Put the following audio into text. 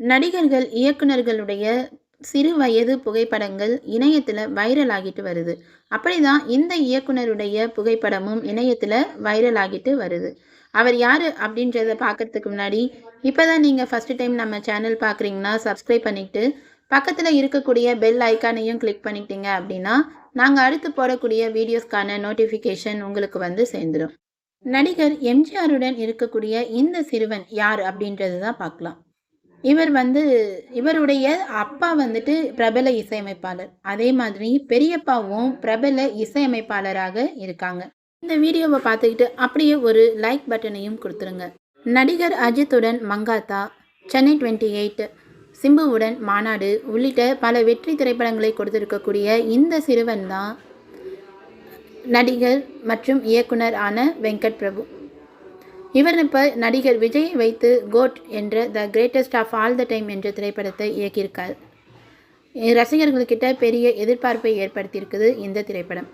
நடிகர்கள் இயக்குனர்களுடைய சிறு வயது புகைப்படங்கள் இணையத்தில் வைரல் ஆகிட்டு வருது. அப்படிதான் இந்த இயக்குனருடைய புகைப்படமும் இணையத்தில் வைரல் ஆகிட்டு வருது. அவர் யார் அப்படின்றத பார்க்கறதுக்கு முன்னாடி இப்போ தான் நீங்கள் ஃபஸ்ட்டு டைம் நம்ம சேனல் பார்க்குறீங்கன்னா சப்ஸ்கிரைப் பண்ணிவிட்டு பக்கத்தில் இருக்கக்கூடிய பெல் ஐக்கானையும் கிளிக் பண்ணிட்டீங்க அப்படின்னா நாங்கள் அடுத்து போடக்கூடிய வீடியோஸ்க்கான நோட்டிஃபிகேஷன் உங்களுக்கு வந்து சேர்ந்துடும் நடிகர் எம்ஜிஆருடன் இருக்கக்கூடிய இந்த சிறுவன் யார் அப்படின்றது தான் பார்க்கலாம். இவர் வந்து இவருடைய அப்பா வந்துட்டு பிரபல இசையமைப்பாளர். அதே மாதிரி பெரியப்பாவும் பிரபல இசையமைப்பாளராக இருக்காங்க. இந்த வீடியோவை பார்த்துக்கிட்டு அப்படியே ஒரு லைக் பட்டனையும் கொடுத்துருங்க. நடிகர் அஜித்துடன் மங்காத்தா சென்னை டுவெண்ட்டி எயிட் சிம்புவுடன் மாநாடு உள்ளிட்ட பல வெற்றி திரைப்படங்களை கொடுத்திருக்கக்கூடிய இந்த சிறுவன் தான் நடிகர் மற்றும் இயக்குனர் ஆன வெங்கட் பிரபு இவர் இப்போ நடிகர் விஜயை வைத்து கோட் என்ற the greatest of all the time என்ற திரைப்படத்தை இயக்கியிருக்கார். ரசிகர்கள்கிட்ட பெரிய எதிர்பார்ப்பை ஏற்படுத்தியிருக்குது இந்த திரைப்படம்.